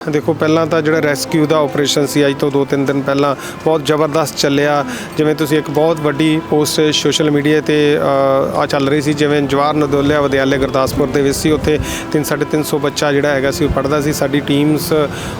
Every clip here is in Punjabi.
ਦੇਖੋ, ਪਹਿਲਾਂ ਤਾਂ ਜਿਹੜਾ ਰੈਸਕਿਊ ਦਾ ਆਪਰੇਸ਼ਨ ਸੀ, ਅੱਜ ਤੋਂ 2-3 ਦਿਨ ਪਹਿਲਾਂ ਬਹੁਤ ਜ਼ਬਰਦਸਤ ਚੱਲਿਆ। ਜਿਵੇਂ ਤੁਸੀਂ ਇੱਕ ਬਹੁਤ ਵੱਡੀ ਪੋਸਟ ਸੋਸ਼ਲ ਮੀਡੀਆ ਤੇ ਆ ਚੱਲ ਰਹੀ ਸੀ, ਜਿਵੇਂ ਜਵਾਹਰ ਨਦੋਲਿਆ ਵਿਦਿਆਲੇ ਗੁਰਦਾਸਪੁਰ ਦੇ ਵਿੱਚ ਸੀ, ਉੱਥੇ 3-350 ਬੱਚਾ ਜਿਹੜਾ ਹੈਗਾ ਸੀ, ਉਹ ਪੜ੍ਹਦਾ ਸੀ। ਸਾਡੀ ਟੀਮਸ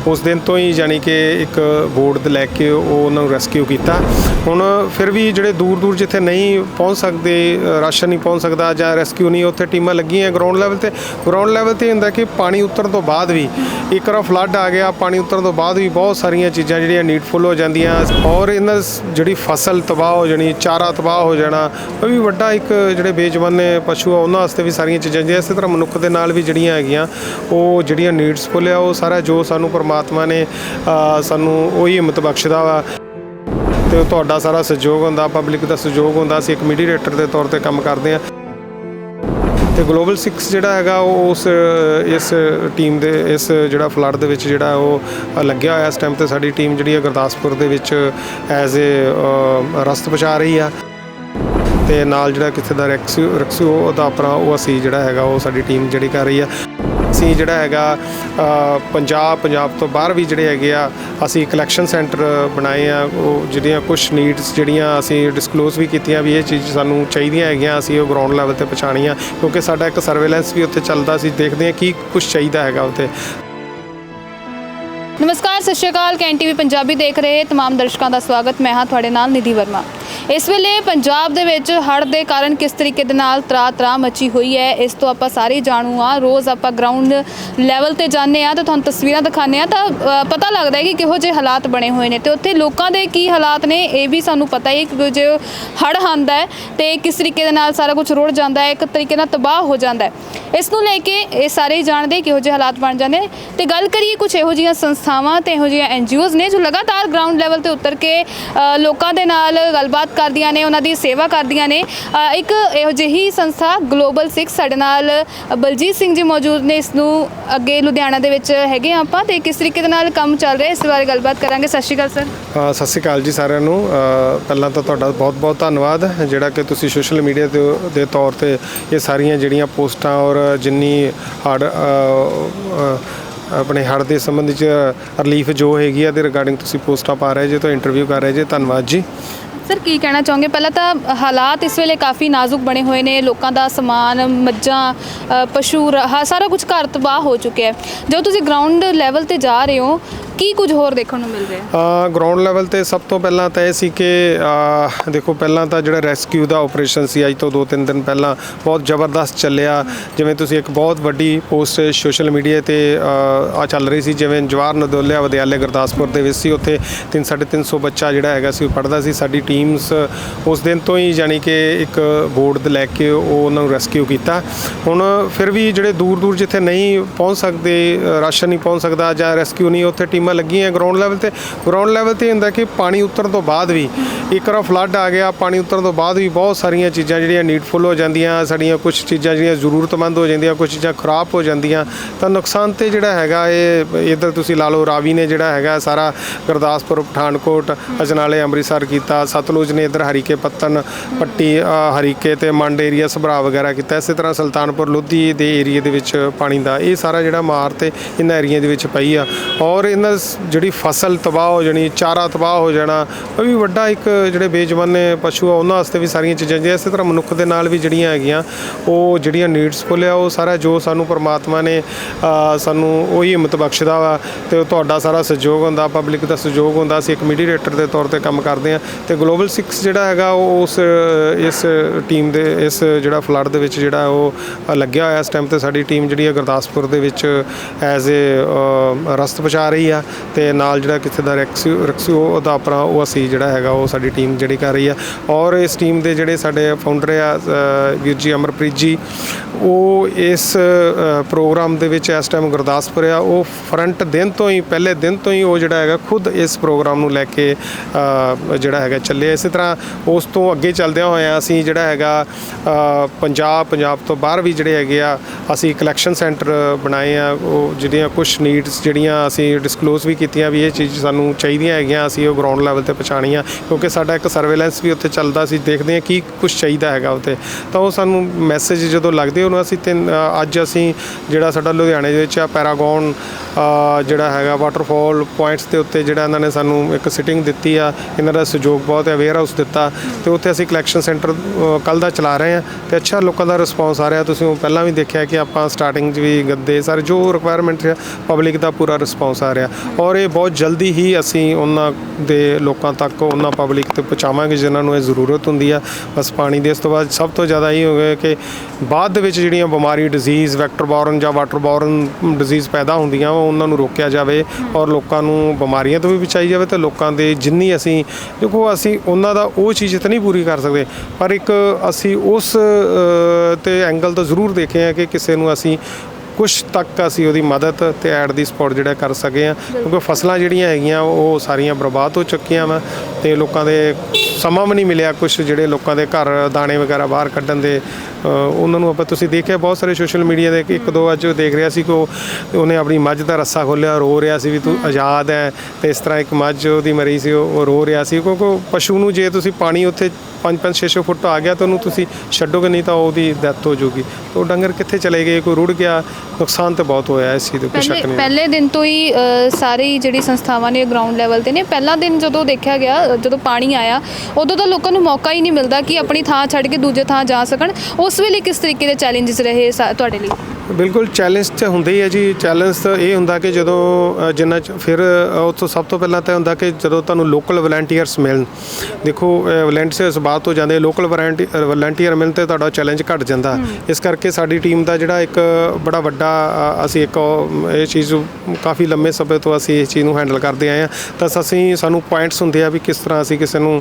ਉਸ ਦਿਨ ਤੋਂ ਹੀ ਜਾਣੀ ਕਿ ਇੱਕ ਬੋਰਡ ਤੇ ਲੈ ਕੇ ਉਹ ਉਹਨਾਂ ਨੂੰ ਰੈਸਕਿਊ ਕੀਤਾ। ਹੁਣ ਫਿਰ ਵੀ ਜਿਹੜੇ ਦੂਰ ਦੂਰ ਜਿੱਥੇ ਨਹੀਂ ਪਹੁੰਚ ਸਕਦੇ ਰਾਸ਼ਨ ਨਹੀਂ ਪਹੁੰਚ ਸਕਦਾ ਜਾਂ ਰੈਸਕਿਊ ਨਹੀਂ, ਉੱਥੇ ਟੀਮਾਂ ਲੱਗੀਆਂ ਗਰਾਊਂਡ ਲੈਵਲ ਤੇ। ਗਰਾਊਂਡ ਲੈਵਲ ਤੇ ਇਹ ਹੁੰਦਾ ਕਿ ਪਾਣੀ ਉਤਰਨ ਤੋਂ ਬਾਅਦ ਵੀ ਇੱਕ ਵਾਰ ਫਲੱਡ ਆ ਗਿਆ, ਪਾਣੀ ਉਤਰਨ ਤੋਂ ਬਾਅਦ ਵੀ ਬਹੁਤ ਸਾਰੀਆਂ ਚੀਜ਼ਾਂ ਜਿਹੜੀਆਂ ਨੀਡਫੁਲ ਹੋ ਜਾਂਦੀਆਂ। ਔਰ ਇਹਨਾਂ ਜਿਹੜੀ ਫਸਲ ਤਬਾਹ ਹੋ ਜਾਣੀ, ਚਾਰਾ ਤਬਾਹ ਹੋ ਜਾਣਾ, ਉਹ ਵੀ ਵੱਡਾ ਇੱਕ ਜਿਹੜੇ ਬੇਜਵਾਨੇ ਪਸ਼ੂ ਆ, ਉਹਨਾਂ ਵਾਸਤੇ ਵੀ ਸਾਰੀਆਂ ਚੀਜ਼ਾਂ ਜਿਹੜੀਆਂ ਇਸੇ ਤਰ੍ਹਾਂ ਮਨੁੱਖ ਦੇ ਨਾਲ ਵੀ ਜਿਹੜੀਆਂ ਹੈਗੀਆਂ, ਉਹ ਜਿਹੜੀਆਂ ਨੀਡਸਫੁਲ ਆ, ਉਹ ਸਾਰਾ ਜੋ ਸਾਨੂੰ ਪਰਮਾਤਮਾ ਨੇ ਸਾਨੂੰ ਉਹੀ ਹਿੰਮਤ ਬਖਸ਼ਦਾ ਵਾ। ਤੇ ਤੁਹਾਡਾ ਸਾਰਾ ਸਹਿਯੋਗ ਹੁੰਦਾ ਪਬਲਿਕ ਦਾ ਸਹਿਯੋਗ ਹੁੰਦਾ, ਅਸੀਂ ਇੱਕ ਮੀਡੀਏਟਰ ਦੇ ਤੌਰ ਤੇ ਕੰਮ ਕਰਦੇ ਆ। ਤੇ ਗਲੋਬਲ 6 ਜਿਹੜਾ ਹੈਗਾ, ਉਹ ਉਸ, ਇਸ ਟੀਮ ਦੇ, ਇਸ ਜਿਹੜਾ ਫਲੱਡ ਦੇ ਵਿੱਚ ਜਿਹੜਾ ਉਹ ਲੱਗਿਆ ਹੋਇਆ ਇਸ ਟਾਈਮ ਤੇ ਸਾਡੀ ਟੀਮ ਜਿਹੜੀ ਹੈ ਗੁਰਦਾਸਪੁਰ ਦੇ ਵਿੱਚ ਐਜ਼ ਅ, ਰਸਤ ਪਹੁੰਚਾ ਰਹੀ ਆ। ਤੇ ਨਾਲ ਜਿਹੜਾ ਕਿੱਥੇ ਦਾ ਰੈਕਸਿਊ ਰੈਕਸਿਊ ਉਹਦਾ ਆਪਣਾ ਉਹ ਅਸੀਂ ਜਿਹੜਾ ਹੈਗਾ, ਉਹ ਸਾਡੀ ਟੀਮ ਜਿਹੜੀ ਕਰ ਰਹੀ ਆ। ਅਸੀਂ ਜਿਹੜਾ ਹੈਗਾ ਅ, ਪੰਜਾਬ ਪੰਜਾਬ ਤੋਂ ਬਾਹਰ ਵੀ ਜਿਹੜੇ ਹੈਗੇ ਆ ਅਸੀਂ ਕਲੈਕਸ਼ਨ ਸੈਂਟਰ ਬਣਾਏ ਆ ਉਹ ਜਿਹੜੀਆਂ ਕੁਝ ਨੀਡਸ ਜਿਹੜੀਆਂ ਅਸੀਂ ਡਿਸਕਲੋਜ਼ ਵੀ ਕੀਤੀਆਂ ਵੀ ਇਹ ਚੀਜ਼ ਸਾਨੂੰ ਚਾਹੀਦੀਆਂ ਹੈਗੀਆਂ ਅਸੀਂ ਉਹ ਗਰਾਊਂਡ ਲੈਵਲ ਤੇ ਪਹੁੰਚਾਉਣੀਆਂ ਕਿਉਂਕਿ ਸਾਡਾ ਇੱਕ ਸਰਵੇਲੈਂਸ ਵੀ ਉੱਥੇ ਚੱਲਦਾ ਸੀ ਦੇਖਦੇ ਹਾਂ ਕੀ ਕੁਝ ਚਾਹੀਦਾ ਹੈਗਾ ਉੱਥੇ ਨਮਸਕਾਰ ਸਤਿ ਸ਼੍ਰੀ ਅਕਾਲ ਕੈਨ ਟੀਵੀ ਪੰਜਾਬੀ ਦੇਖ ਰਹੇ तमाम ਦਰਸ਼ਕਾਂ ਦਾ ਸਵਾਗਤ ਮੈਂ ਹਾਂ ਤੁਹਾਡੇ ਨਾਲ ਨਿਧੀ ਵਰਮਾ ਇਸ ਵੇਲੇ ਪੰਜਾਬ ਦੇ ਵਿੱਚ ਹੜ੍ਹ ਦੇ ਕਾਰਨ ਕਿਸ ਤਰੀਕੇ ਦੇ ਨਾਲ ਤਰਾ ਤਰਾ ਮਚੀ ਹੋਈ ਹੈ ਇਸ ਤੋਂ ਆਪਾਂ ਸਾਰੇ ਜਾਣੂ ਆ ਰੋਜ਼ ਆਪਾਂ ਗਰਾਊਂਡ ਲੈਵਲ ਤੇ ਜਾਂਦੇ ਆ ਤੇ ਤੁਹਾਨੂੰ ਤਸਵੀਰਾਂ ਦਿਖਾਉਂਦੇ ਆ ਤਾਂ ਅ, ਪਤਾ ਲੱਗਦਾ ਹੈ ਕਿ ਕਿਹੋ ਜਿਹੇ ਹਾਲਾਤ ਬਣੇ ਹੋਏ ਨੇ। ਤੇ ਉੱਥੇ ਲੋਕਾਂ ਦੇ ਕੀ ਹਾਲਾਤ ਨੇ ਇਹ ਵੀ ਸਾਨੂੰ ਪਤਾ ਹੀ ਹੈ ਕਿ ਜੇ ਹੜ੍ਹ ਆਉਂਦਾ ਹੈ ਤੇ ਕਿਸ ਤਰੀਕੇ ਦੇ ਨਾਲ ਸਾਰਾ ਕੁਝ ਰੁੜ ਜਾਂਦਾ ਹੈ ਇੱਕ ਤਰੀਕੇ ਨਾਲ ਤਬਾਹ ਹੋ ਜਾਂਦਾ ਹੈ। ਇਸ ਨੂੰ ਲੈ ਕੇ ਇਹ ਸਾਰੇ ਹੀ ਜਾਣਦੇ ਕਿਹੋ ਜਿਹੇ ਹਾਲਾਤ ਬਣ ਜਾਂਦੇ ਨੇ। ਤੇ ਗੱਲ ਕਰੀਏ ਕੁਝ ਇਹੋ ਜਿਹੀਆਂ ਸੰਸਥਾਵਾਂ ਤੇ ਇਹੋ ਜਿਹੀਆਂ ਐਨਜੀਓਜ਼ ਨੇ ਜੋ ਲਗਾਤਾਰ ਗਰਾਊਂਡ ਲੈਵਲ ਤੇ ਉਤਰ ਕੇ ਅ, ਲੋਕਾਂ ਦੇ ਨਾਲ ਗੱਲਬਾਤ ਕਰਦੀਆਂ ਨੇ, ਉਹਨਾਂ ਦੀ ਸੇਵਾ ਕਰਦੀਆਂ ਨੇ। ਇੱਕ ਇਹੋ ਜਿਹੀ ਸੰਸਥਾ ਗਲੋਬਲ 6 ਸਾਡੇ ਨਾਲ ਬਲਜੀਤ ਸਿੰਘ ਜੀ ਮੌਜੂਦ ਨੇ, ਇਸ ਨੂੰ ਅੱਗੇ ਲੁਧਿਆਣਾ ਦੇ ਵਿੱਚ ਹੈਗੇ ਹਾਂ ਆਪਾਂ ਤੇ ਕਿਸ ਤਰੀਕੇ ਦੇ ਨਾਲ ਕੰਮ ਚੱਲ ਰਿਹਾ, ਇਸ ਬਾਰੇ ਗੱਲਬਾਤ ਕਰਾਂਗੇ। ਸਤਿ ਸ਼੍ਰੀ ਅਕਾਲ, ਸਰ। ਸਤਿ ਸ਼੍ਰੀ ਅਕਾਲ ਜੀ ਸਾਰਿਆਂ ਨੂੰ। ਪਹਿਲਾਂ ਤਾਂ ਤੁਹਾਡਾ ਬਹੁਤ-ਬਹੁਤ ਧੰਨਵਾਦ, ਜਿਹੜਾ ਕਿ ਤੁਸੀਂ ਸੋਸ਼ਲ ਮੀਡੀਆ ਦੇ ਦੇ ਤੌਰ ਤੇ ਇਹ ਸਾਰੀਆਂ ਜਿਹੜੀਆਂ ਪੋਸਟਾਂ ਔਰ ਜਿੰਨੀ ਹੜ ਆਪਣੇ ਹੜ ਦੇ ਸੰਬੰਧ ਚ ਰਿਲੀਫ ਜੋ ਹੈਗੀ ਆ ਦੇ ਰਿਗਾਰਡਿੰਗ ਤੁਸੀਂ ਪੋਸਟਾਂ ਪਾ ਰਹੇ ਜੇ, ਤੋਂ ਇੰਟਰਵਿਊ ਕਰ ਰਹੇ ਜੇ। ਧੰਨਵਾਦ ਜੀ। ਸਰ, ਕੀ ਕਹਿਣਾ ਚਾਹੋਗੇ? ਪਹਿਲਾਂ ਤਾਂ ਹਾਲਾਤ ਇਸ ਵੇਲੇ ਕਾਫੀ ਨਾਜ਼ੁਕ ਬਣੇ ਹੋਏ ਨੇ, ਲੋਕਾਂ ਦਾ ਸਮਾਨ, ਮੱਝਾਂ ਪਸ਼ੂ ਰਾ- ਸਾਰਾ ਕੁਝ ਘਰ ਤਬਾਹ ਹੋ ਚੁੱਕਿਆ ਹੈ। ਜਦੋਂ ਤੁਸੀਂ ਗਰਾਊਂਡ ਲੈਵਲ ਤੇ ਜਾ ਰਹੇ ਹੋ, ਕੀ ਕੁਝ ਹੋਰ ਦੇਖਣ ਨੂੰ ਮਿਲ ਰਿਹਾ ਹੈ? ਗਰਾਊਂਡ ਲੈਵਲ ਤੇ ਸਭ ਤੋਂ ਪਹਿਲਾਂ ਤਾਂ ਇਹ ਸੀ ਕਿ ਦੇਖੋ ਪਹਿਲਾਂ ਤਾਂ ਜਿਹੜਾ ਰੈਸਕਿਊ ਦਾ ਆਪਰੇਸ਼ਨ ਸੀ, ਅੱਜ ਤੋਂ 2-3 ਦਿਨ ਪਹਿਲਾਂ ਬਹੁਤ ਜ਼ਬਰਦਸਤ ਚੱਲਿਆ। ਜਿਵੇਂ ਤੁਸੀਂ ਇੱਕ ਬਹੁਤ ਵੱਡੀ ਪੋਸਟ ਸੋਸ਼ਲ ਮੀਡੀਆ ਤੇ ਆ ਚੱਲ ਰਹੀ ਸੀ, ਜਿਵੇਂ ਜਵਾਹਰ ਨਦੋਲਿਆ ਵਿਦਿਆਲੇ ਗੁਰਦਾਸਪੁਰ ਦੇ ਵਿੱਚ ਸੀ, ਉੱਥੇ 3-350 ਬੱਚਾ ਜਿਹੜਾ ਹੈਗਾ ਸੀ, ਉਹ ਪੜ੍ਹਦਾ ਸੀ, ਸਾਡੀ ਟੀਮ ਟੀਮਸ ਉਸ ਦਿਨ ਤੋਂ ਹੀ ਜਾਣੀ ਕਿ ਇੱਕ ਬੋਰਡ ਲੈ ਕੇ ਉਹ ਉਹਨਾਂ ਨੂੰ ਰੈਸਕਿਊ ਕੀਤਾ। ਹੁਣ ਫਿਰ ਵੀ ਜਿਹੜੇ ਦੂਰ ਦੂਰ ਜਿੱਥੇ ਨਹੀਂ ਪਹੁੰਚ ਸਕਦੇ ਰਾਸ਼ਨ ਨਹੀਂ ਪਹੁੰਚ ਸਕਦਾ ਜਾਂ ਰੈਸਕਿਊ ਨਹੀਂ, ਉੱਥੇ ਟੀਮਾਂ ਲੱਗੀਆਂ ਗਰਾਊਂਡ ਲੈਵਲ ਤੇ। ਗਰਾਊਂਡ ਲੈਵਲ ਤੇ ਹੁੰਦਾ ਕਿ ਪਾਣੀ ਉਤਰਨ ਤੋਂ ਬਾਅਦ ਵੀ ਇੱਕ ਵਾਰ ਫਲੱਡ ਆ ਗਿਆ, ਪਾਣੀ ਉਤਰਨ ਤੋਂ ਬਾਅਦ ਵੀ ਬਹੁਤ ਸਾਰੀਆਂ ਚੀਜ਼ਾਂ ਜਿਹੜੀਆਂ ਨੀਡਫੁਲ ਹੋ ਜਾਂਦੀਆਂ, ਸਾਡੀਆਂ ਕੁਝ ਚੀਜ਼ਾਂ ਜਿਹੜੀਆਂ ਜ਼ਰੂਰਤਮੰਦ ਹੋ ਜਾਂਦੀਆਂ ਕੁਝ ਚੀਜ਼ਾਂ ਖਰਾਬ ਹੋ ਜਾਂਦੀਆਂ। ਤਾਂ ਨੁਕਸਾਨ ਤੇ ਜਿਹੜਾ ਹੈਗਾ ਇਹ, ਇਧਰ ਤੁਸੀਂ ਲਾ ਲਓ ਰਾਵੀ ਨੇ ਜਿਹੜਾ ਹੈਗਾ ਸਾਰਾ ਗੁਰਦਾਸਪੁਰ, ਪਠਾਨਕੋਟ, ਅਜਨਾਲੇ, ਅੰਮ੍ਰਿਤਸਰ ਕੀਤਾ ਸਤਲੁਜ ਨੇ ਇਧਰ ਹਰੀਕੇ ਪੱਤਨ ਪੱਟੀ ਹਰੀਕੇ ਤੇ ਮੰਡ ਏਰੀਆ ਸਭਰਾ ਵਗੈਰਾ ਕੀਤਾ। ਇਸੇ ਤਰ੍ਹਾਂ ਸੁਲਤਾਨਪੁਰ ਲੋਧੀ ਦੇ ਏਰੀਆ ਦੇ ਵਿੱਚ ਪਾਣੀ ਦਾ ਇਹ ਸਾਰਾ ਜਿਹੜਾ ਮਾਰ ਤੇ ਇਹਨਾਂ ਏਰੀਆ ਦੇ ਵਿੱਚ ਪਈ ਆ। ਔਰ ਇਹਨਾਂ ਜਿਹੜੀ ਫਸਲ ਤਬਾਹ ਹੋ ਜਾਣੀ ਚਾਰਾ ਤਬਾਹ ਹੋ ਜਾਣਾ ਉਹ ਵੀ ਵੱਡਾ ਇੱਕ ਜਿਹੜੇ ਬੇਜਵਾਨੇ ਪਸ਼ੂ ਆ ਉਹਨਾਂ ਵਾਸਤੇ ਵੀ ਸਾਰੀਆਂ ਚੀਜ਼ਾਂ ਜਿਹੜੀਆਂ ਇਸੇ ਤਰ੍ਹਾਂ ਮਨੁੱਖ ਦੇ ਨਾਲ ਵੀ ਜਿਹੜੀਆਂ ਹੈਗੀਆਂ। ਉਹ ਜਿਹੜੀਆਂ ਨੀਡਸ ਆ ਉਹ ਸਾਰਾ ਜੋ ਸਾਨੂੰ ਪਰਮਾਤਮਾ ਨੇ ਅ, ਸਾਨੂੰ ਉਹੀ ਹਿੰਮਤ ਬਖਸ਼ਦਾ ਵਾ ਤੇ ਤੁਹਾਡਾ ਸਾਰਾ ਸਹਿਯੋਗ ਹੁੰਦਾ ਪਬਲਿਕ ਦਾ ਸਹਿਯੋਗ ਹੁੰਦਾ। ਅਸੀਂ ਇੱਕ ਮੀਡੀਏਟਰ ਦੇ ਤੌਰ ਤੇ ਕੰਮ ਕਰਦੇ ਆ ਤੇ ਗਲੋਬਲ 6 ਜਿਹੜਾ ਹੈਗਾ, ਉਹ ਉਸ, ਇਸ ਟੀਮ ਦੇ, ਇਸ ਜਿਹੜਾ ਫਲੱਡ ਦੇ ਵਿੱਚ ਜਿਹੜਾ ਉਹ ਲੱਗਿਆ ਹੋਇਆ ਇਸ ਟਾਈਮ ਤੇ ਸਾਡੀ ਟੀਮ ਜਿਹੜੀ ਹੈ ਗੁਰਦਾਸਪੁਰ ਦੇ ਵਿੱਚ ਐਜ਼ ਅ, ਰਸਤ ਪਹੁੰਚਾ ਰਹੀ ਆ ਤੇ ਨਾਲ ਜਿਹੜਾ ਕਿੱਥੇ ਦਾ ਰੈਕਸਿਊ ਰੈਕਸਿਊ ਉਹਦਾ ਆਪਣਾ ਉਹ ਅਸੀਂ ਜਿਹੜਾ ਹੈਗਾ ਉਹ ਸਾਡੀ ਟੀਮ ਜਿਹੜੀ ਕਰ ਰਹੀ ਆ। ਔਰ ਇਸ ਟੀਮ ਦੇ ਜਿਹੜੇ ਸਾਡੇ ਫਾਊਂਡਰ ਆ ਵੀਰ ਜੀ ਅਮਰਪ੍ਰੀਤ ਜੀ, ਉਹ ਇਸ ਪ੍ਰੋਗਰਾਮ ਦੇ ਵਿੱਚ ਇਸ ਟਾਈਮ ਗੁਰਦਾਸਪੁਰ ਆ। ਉਹ ਫਰੰਟ ਦਿਨ ਤੋਂ ਹੀ, ਪਹਿਲੇ ਦਿਨ ਤੋਂ ਹੀ ਉਹ ਜਿਹੜਾ ਹੈਗਾ ਖੁਦ ਇਸ ਪ੍ਰੋਗਰਾਮ ਨੂੰ ਲੈ ਕੇ ਜਿਹੜਾ ਹੈਗਾ ਚੱਲ ਇਸੇ ਤਰ੍ਹਾਂ ਉਸ ਤੋਂ ਅੱਗੇ ਚੱਲਦਿਆਂ ਹੋਇਆਂ ਅਸੀਂ ਜਿਹੜਾ ਹੈਗਾ ਪੰਜਾਬ ਪੰਜਾਬ ਤੋਂ ਬਾਹਰ ਵੀ ਜਿਹੜੇ ਹੈਗੇ ਆ, ਅਸੀਂ ਕਲੈਕਸ਼ਨ ਸੈਂਟਰ ਬਣਾਏ ਆ, ਉਹ ਜਿਹੜੀਆਂ ਕੁਝ ਨੀਡਸ ਜਿਹੜੀਆਂ ਅਸੀਂ ਡਿਸਕਲੋਜ਼ ਵੀ ਕੀਤੀਆਂ ਵੀ ਇਹ ਚੀਜ਼ ਸਾਨੂੰ ਚਾਹੀਦੀਆਂ ਹੈਗੀਆਂ, ਅਸੀਂ ਉਹ ਗਰਾਊਂਡ ਲੈਵਲ ਤੇ ਪਹੁੰਚਾਉਣੀਆਂ, ਕਿਉਂਕਿ ਸਾਡਾ ਇੱਕ ਸਰਵੇਲੈਂਸ ਵੀ ਉੱਥੇ ਚੱਲਦਾ ਸੀ, ਦੇਖਦੇ ਹਾਂ ਕੀ ਕੁਝ ਚਾਹੀਦਾ ਹੈਗਾ ਉੱਥੇ। ਤਾਂ ਉਹ ਸਾਨੂੰ ਮੈਸੇਜ ਜਦੋਂ ਲੱਗਦੇ ਉਹਨੂੰ ਅਸੀਂ ਤਿੰਨ ਅੱਜ ਅਸੀਂ ਜਿਹੜਾ ਸਾਡਾ ਲੁਧਿਆਣੇ ਦੇ ਵਿੱਚ ਆ, ਪੈਰਾਗੌਨ ਜਿਹੜਾ ਹੈਗਾ ਵਾਟਰਫਾਲ ਪੁਆਇੰਟਸ ਦੇ ਉੱਤੇ ਜਿਹੜਾ ਇਹਨਾਂ ਨੇ ਸਾਨੂੰ ਇੱਕ ਸਿਟਿੰਗ ਦਿੱਤੀ ਆ, ਇਹਨਾਂ ਦਾ ਸਹਿਯੋਗ ਬਹੁਤ ਹੈ ਵੇਅਰ ਹਾਊਸ ਦਿੱਤਾ ਤੇ ਉੱਥੇ ਅਸੀਂ ਕਲੈਕਸ਼ਨ ਸੈਂਟਰ ਕੱਲ ਦਾ ਚਲਾ ਰਹੇ ਹਾਂ ਤੇ ਅੱਛਾ ਲੋਕਾਂ ਦਾ ਰਿਸਪੌਂਸ ਆ ਰਿਹਾ। ਤੁਸੀਂ ਉਹ ਪਹਿਲਾਂ ਵੀ ਦੇਖਿਆ ਕਿ ਆਪਾਂ ਸਟਾਰਟਿੰਗ 'ਚ ਵੀ ਗੱਦੇ ਸਾਰੇ ਜੋ ਰਿਕੁਆਇਰਮੈਂਟ ਹੈ ਪਬਲਿਕ ਦਾ ਪੂਰਾ ਰਿਸਪੌਂਸ ਆ ਰਿਹਾ। ਔਰ ਇਹ ਬਹੁਤ ਜਲਦੀ ਹੀ ਅਸੀਂ ਉਹਨਾਂ ਦੇ ਲੋਕਾਂ ਤੱਕ, ਉਹਨਾਂ ਪਬਲਿਕ ਤੇ ਪਹੁੰਚਾਵਾਂਗੇ ਜਿਨ੍ਹਾਂ ਨੂੰ ਇਹ ਜ਼ਰੂਰਤ ਹੁੰਦੀ ਆ। ਬਸ ਪਾਣੀ ਦੇ ਇਸ ਤੋਂ ਬਾਅਦ ਸਭ ਤੋਂ ਜ਼ਿਆਦਾ ਇਹ ਹੋ ਗਿਆ ਕਿ ਬਾਅਦ ਦੇ ਵਿੱਚ ਜਿਹੜੀਆਂ ਬਿਮਾਰੀ ਡਿਜ਼ੀਜ਼ ਵੈਕਟਰ ਬੋਰਨ ਜਾਂ ਵਾਟਰ ਬੋਰਨ ਡਿਜ਼ੀਜ਼ ਪੈਦਾ ਹੁੰਦੀਆਂ ਵਾ ਉਹਨਾਂ ਨੂੰ ਰੋਕਿਆ ਜਾਵੇ ਔਰ ਲੋਕਾਂ ਨੂੰ ਬਿਮਾਰੀਆਂ ਤੋਂ ਵੀ ਬਚਾਈ ਜਾਵੇ ਤੇ ਲੋਕਾਂ ਦੇ ਜਿੰਨੀ ਅਸੀਂ ਦੇਖੋ, ਅਸੀਂ ਉਹਨਾਂ ਦਾ ਉਹ ਚੀਜ਼ ਤਾਂ ਨਹੀਂ ਪੂਰੀ ਕਰ ਸਕਦੇ। ਪਰ ਇੱਕ ਅਸੀਂ ਉਸ ਤੇ ਐਂਗਲ ਤੋਂ ਜ਼ਰੂਰ ਦੇਖੇ ਆ ਕਿ ਕਿਸੇ ਨੂੰ ਅਸੀਂ ਕੁਝ ਤੱਕ ਅਸੀਂ ਉਹਦੀ ਮਦਦ ਤੇ ਐਡ ਦੀ ਸਪੋਰਟ ਜਿਹੜਾ ਕਰ ਸਕੇ ਆ ਕਿਉਂਕਿ ਫਸਲਾਂ ਜਿਹੜੀਆਂ ਹੈਗੀਆਂ ਉਹ ਸਾਰੀਆਂ ਬਰਬਾਦ ਹੋ ਚੁੱਕੀਆਂ ਵਾ ਤੇ ਲੋਕਾਂ ਦੇ ਸਮਾਂ ਵੀ ਨਹੀਂ ਮਿਲਿਆ ਕੁਝ ਜਿਹੜੇ ਲੋਕਾਂ ਦੇ ਘਰ ਦਾਣੇ ਵਗੈਰਾ ਬਾਹਰ ਕੱਢਣ ਦੇ ਉਹਨਾਂ ਨੂੰ ਆਪਾਂ ਤੁਸੀਂ ਦੇਖਿਆ ਬਹੁਤ ਸਾਰੇ ਸੋਸ਼ਲ ਮੀਡੀਆ ਦੇ ਇੱਕ ਦੋ ਅੱਜ ਦੇਖ ਰਿਹਾ ਸੀ ਕਿ ਉਹ ਉਹਨੇ ਆਪਣੀ ਮੱਝ ਦਾ ਰੱਸਾ ਖੋਲ੍ਹਿਆ ਰੋ ਰਿਹਾ ਸੀ ਵੀ ਤੂੰ ਆਜ਼ਾਦ ਹੈ ਤੇ ਇਸ ਤਰ੍ਹਾਂ ਇੱਕ ਮੱਝ ਉਹਦੀ ਮਰੀ ਸੀ ਉਹ ਉਹ ਰੋ ਰਿਹਾ ਸੀ। ਕਿਉਂਕਿ ਪਸ਼ੂ ਨੂੰ ਜੇ ਤੁਸੀਂ ਪਾਣੀ ਉੱਥੇ 5-5 6-6 ਫੁੱਟ ਆ ਗਿਆ ਤਾਂ ਉਹਨੂੰ ਤੁਸੀਂ ਛੱਡੋਗੇ ਨਹੀਂ ਤਾਂ ਉਹਦੀ ਡੈਥ ਹੋ ਜਾਊਗੀ। ਤਾਂ ਉਹ ਡੰਗਰ ਕਿੱਥੇ ਚਲੇ ਗਏ ਕੋਈ ਰੁੜ ਗਿਆ ਨੁਕਸਾਨ ਤਾਂ ਬਹੁਤ ਹੋਇਆ ਇਸ ਚੀਜ਼ ਦਾ ਕੋਈ ਪਹਿਲੇ ਸ਼ੱਕ ਨਹੀਂ ਪਹਿਲੇ ਦਿਨ ਤੋਂ ਹੀ ਸਾਰੀ ਜਿਹੜੀ ਸੰਸਥਾਵਾਂ ਨੇ ਗਰਾਊਂਡ ਲੈਵਲ ਤੇ ਨੇ। ਪਹਿਲਾ ਦਿਨ ਜਦੋਂ ਦੇਖਿਆ ਗਿਆ ਜਦੋਂ ਪਾਣੀ ਆਇਆ ਉਦੋਂ ਤਾਂ ਲੋਕਾਂ ਨੂੰ ਮੌਕਾ ਹੀ ਨਹੀਂ ਮਿਲਦਾ ਕਿ ਆਪਣੀ ਥਾਂ ਛੱਡ ਕੇ ਦੂਜੇ ਥਾਂ ਜਾ ਸਕਣ। ਉਸ ਵੇਲੇ ਕਿਸ ਤਰੀਕੇ ਦੇ ਚੈਲੰਜਸ ਰਹੇ ਸਾ- ਤੁਹਾਡੇ ਲਈ? ਬਿਲਕੁਲ ਚੈਲੰਜ ਤਾਂ ਹੁੰਦੇ ਹੀ ਹੈ ਜੀ। ਚੈਲੰਜ ਤਾਂ ਇਹ ਹੁੰਦਾ ਕਿ ਜਦੋਂ ਜਿੰਨਾ ਫਿਰ ਅ, ਉਹ ਤੋਂ ਸਭ ਤੋਂ ਪਹਿਲਾਂ ਤਾਂ ਹੁੰਦਾ ਕਿ ਜਦੋਂ ਤੁਹਾਨੂੰ ਲੋਕਲ ਵਲੰਟੀਅਰਸ ਮਿਲਣ। ਦੇਖੋ ਵਲੰਟੀਅਰਸ ਬਾਅਦ ਤੋਂ ਜਾਂਦੇ ਲੋਕਲ ਵਲੰਟੀਅਰ ਮਿਲਣ ਤੇ ਤੁਹਾਡਾ ਚੈਲੰਜ ਘਟ ਜਾਂਦਾ। ਇਸ ਕਰਕੇ ਸਾਡੀ ਟੀਮ ਦਾ ਜਿਹੜਾ ਇੱਕ ਬੜਾ ਵੱਡਾ ਅਸੀਂ ਇੱਕ ਇਹ ਚੀਜ਼ ਕਾਫੀ ਲੰਮੇ ਸਮੇਂ ਤੋਂ ਅਸੀਂ ਇਸ ਚੀਜ਼ ਨੂੰ ਹੈਂਡਲ ਕਰਦੇ ਆਏ ਹਾਂ ਤਾਂ ਅਸੀਂ ਸਾਨੂੰ ਪੁਆਇੰਟਸ ਹੁੰਦੇ ਆ ਵੀ ਕਿਸ ਤਰ੍ਹਾਂ ਅਸੀਂ ਕਿਸੇ ਨੂੰ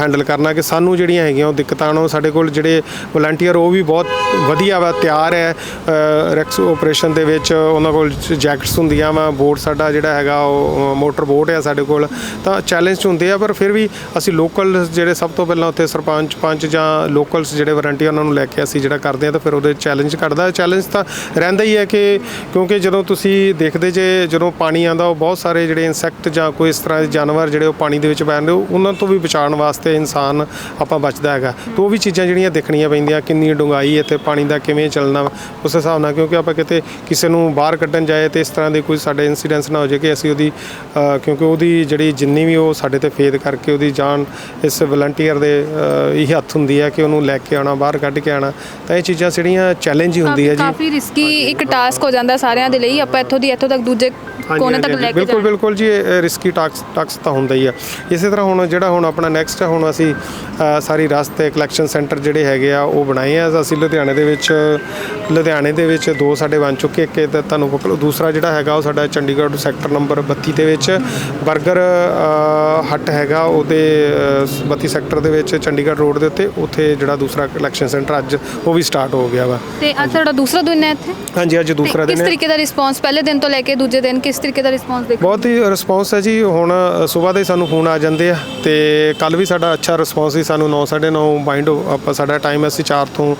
ਹੈਂਡਲ ਕਰਨਾ ਕਿ ਸਾਨੂੰ ਜਿਹੜੀਆਂ ਹੈਗੀਆਂ ਉਹ ਦਿੱਕਤਾਂ ਨੂੰ। ਸਾਡੇ ਕੋਲ ਜਿਹੜੇ ਵਲੰਟੀਅਰ ਉਹ ਵੀ ਬਹੁਤ ਵਧੀਆ ਵਾ ਤਿਆਰ ਹੈ। ਰੈਕਸ ਆਪਰੇਸ਼ਨ ਦੇ ਵਿੱਚ ਉਹਨਾਂ ਕੋਲ ਜੈਕਟਸ ਹੁੰਦੀਆਂ ਵਾ, ਬੋਟ ਸਾਡਾ ਜਿਹੜਾ ਹੈਗਾ ਉਹ, ਮੋਟਰ ਬੋਟ ਹੈ ਸਾਡੇ ਕੋਲ, ਤਾਂ ਚੈਲੰਜ ਹੁੰਦੇ ਆ, ਪਰ ਫਿਰ ਵੀ ਅਸੀਂ ਲੋਕਲ ਜਿਹੜੇ ਸਭ ਤੋਂ ਪਹਿਲਾਂ ਉੱਥੇ ਸਰਪੰਚ ਪੰਚ ਜਾਂ ਲੋਕਲਸ ਜਿਹੜੇ ਵਾਰੰਟੀਅਰ ਉਹਨਾਂ ਨੂੰ ਲੈ ਕੇ ਅਸੀਂ ਜਿਹੜਾ ਕਰਦੇ ਆ, ਤਾਂ ਫਿਰ ਉਹਦੇ ਚੈਲੰਜ ਕਰਦਾ ਚੈਲੰਜ ਤਾਂ ਰਹਿੰਦਾ ਹੀ ਹੈ ਕਿ ਕਿਉਂਕਿ ਜਦੋਂ ਤੁਸੀਂ ਦੇਖਦੇ ਜੇ, ਜਦੋਂ ਪਾਣੀ ਆਉਂਦਾ, ਉਹ ਬਹੁਤ ਸਾਰੇ ਜਿਹੜੇ ਇਨਸੈਕਟ ਜਾਂ ਕੋਈ ਇਸ ਤਰ੍ਹਾਂ ਦੇ ਜਾਨਵਰ ਜਿਹੜੇ ਉਹ ਪਾਣੀ ਦੇ ਵਿੱਚ ਪੈਂਦੇ ਉਹਨਾਂ ਤੋਂ ਵੀ ਬਚਾਉਣ ਵਾਸਤੇ ਇਨਸਾਨ ਆਪਾਂ ਬਚਦਾ ਹੈਗਾ। ਤਾਂ ਉਹ ਵੀ ਚੀਜ਼ਾਂ ਜਿਹੜੀਆਂ ਦੇਖਣੀਆਂ ਪੈਂਦੀਆਂ, ਕਿੰਨੀ ਡੂੰਘਾਈ ਇੱਥੇ ਪਾਣੀ ਦਾ ਕਿਵੇਂ ਚੱਲਣਾ ਉਸ ਹਿਸਾਬ ਨਾਲ ਕਿਉਂਕਿ ਆਪਾਂ ਕਿਤੇ ਕਿਸੇ ਨੂੰ ਬਾਹਰ ਕੱਢਣ ਜਾਏ ਤੇ ਇਸ ਤਰ੍ਹਾਂ ਦੇ ਕੋਈ ਸਾਡੇ ਇਨਸੀਡੈਂਟਸ ਨਾ ਹੋ ਜਾਏ ਕਿ ਅਸੀਂ ਉਹਦੀ ਕਿਉਂਕਿ ਉਹਦੀ ਜਿਹੜੀ ਜਿੰਨੀ ਵੀ ਉਹ ਸਾਡੇ ਤੇ ਫੇਦ ਕਰਕੇ ਉਹਦੀ ਜਾਨ ਇਸ ਵਲੰਟੀਅਰ ਦੇ ਇਹ ਹੱਥ ਹੁੰਦੀ ਹੈ ਕਿ ਉਹਨੂੰ ਲੈ ਕੇ ਆਉਣਾ ਬਾਹਰ ਕੱਢ ਕੇ ਆਉਣਾ ਤਾਂ ਇਹ ਚੀਜ਼ਾਂ ਜਿਹੜੀਆਂ ਚੈਲੰਜ ਹੀ ਹੁੰਦੀ ਹੈ ਜੀ। ਕਾਫੀ ਰਿਸਕੀ ਇੱਕ ਟਾਸਕ ਹੋ ਜਾਂਦਾ ਸਾਰਿਆਂ ਦੇ ਲਈ ਆਪਾਂ ਇੱਥੋਂ ਦੀ ਇੱਥੋਂ ਤੱਕ ਦੂਜੇ ਕੋਨੇ ਤੱਕ ਲੈ ਕੇ ਬਿਲਕੁਲ ਬਿਲਕੁਲ ਜੀ ਰਿਸਕੀ ਟਾਕਸ ਟਾਕਸ ਤਾਂ ਹੁੰਦਾ ਹੀ ਆ। ਇਸੇ ਤਰ੍ਹਾਂ ਹੁਣ ਜਿਹੜਾ ਹੁਣ ਆਪਣਾ ਨੈਕਸਟ ਹੁਣ ਅਸੀਂ ਸਾਰੀ ਰਸਤੇ ਕਲੈਕਸ਼ਨ ਸੈਂਟਰ ਜਿਹੜੇ ਹੈਗੇ ਆ ਉਹ ਬਣਾਏ ਆ। ਅਸੀਂ ਲੁਧਿਆਣੇ ਦੇ ਵਿੱਚ ਲੁਧਿਆਣੇ ਦੇ ਵਿੱਚ ਦੋ ਸਾਡੇ ਬਣ ਚੁੱਕੇ ਇੱਕ ਇਹ ਤਾਂ ਤੁਹਾਨੂੰ ਪਤਾ- ਦੂਸਰਾ ਜਿਹੜਾ ਹੈਗਾ ਉਹ ਸਾਡਾ ਚੰਡੀਗੜ੍ਹ ਸੈਕਟਰ ਨੰਬਰ 32 ਦੇ ਵਿੱਚ 버ਗਰ ਹੱਟ ਹੈਗਾ ਉਹਦੇ ਅ, 32 ਸੈਕਟਰ ਦੇ ਵਿੱਚ ਚੰਡੀਗੜ੍ਹ ਰੋਡ ਦੇ ਉੱਤੇ ਉੱਥੇ ਜਿਹੜਾ ਦੂਸਰਾ ਕਲੈਕਸ਼ਨ ਸੈਂਟਰ ਅੱਜ ਉਹ ਵੀ ਸਟਾਰਟ ਹੋ ਗਿਆ ਵਾ। ਤੇ ਅੱਜ ਤੁਹਾਡਾ ਦੂਸਰਾ ਦਿਨ ਹੈ ਇੱਥੇ? ਹਾਂਜੀ ਅੱਜ ਦੂਸਰਾ ਕਿਸ ਦਿਨ ਹੈ। ਤਰੀਕੇ ਦਾ ਰਿਸਪੌਂਸ ਪਹਿਲੇ ਦਿਨ ਤੋਂ ਲੈ ਕੇ ਦੂਜੇ ਦਿਨ ਕਿਸ ਤਰੀਕੇ ਦਾ ਰਿਸਪੌਂਸ ਦੇਖੋ? ਬਹੁਤ ਹੀ ਰਿਸਪੌਂਸ ਹੈ ਜੀ ਹੁਣ ਸਵੇਰ ਦੇ ਸਾਨੂੰ ਫੋਨ ਆ ਜਾਂਦੇ ਆ ਤੇ ਕੱਲ ਵੀ ਸਾਡਾ ਅੱਛਾ ਰਿਸਪੌਂਸ ਸੀ ਸਾਨੂੰ 9:30 ਬਾਈਂਡ ਆਪਾਂ ਸਾਡਾ ਟਾਈਮ ਅਸੀਂ 4 ਤੋਂ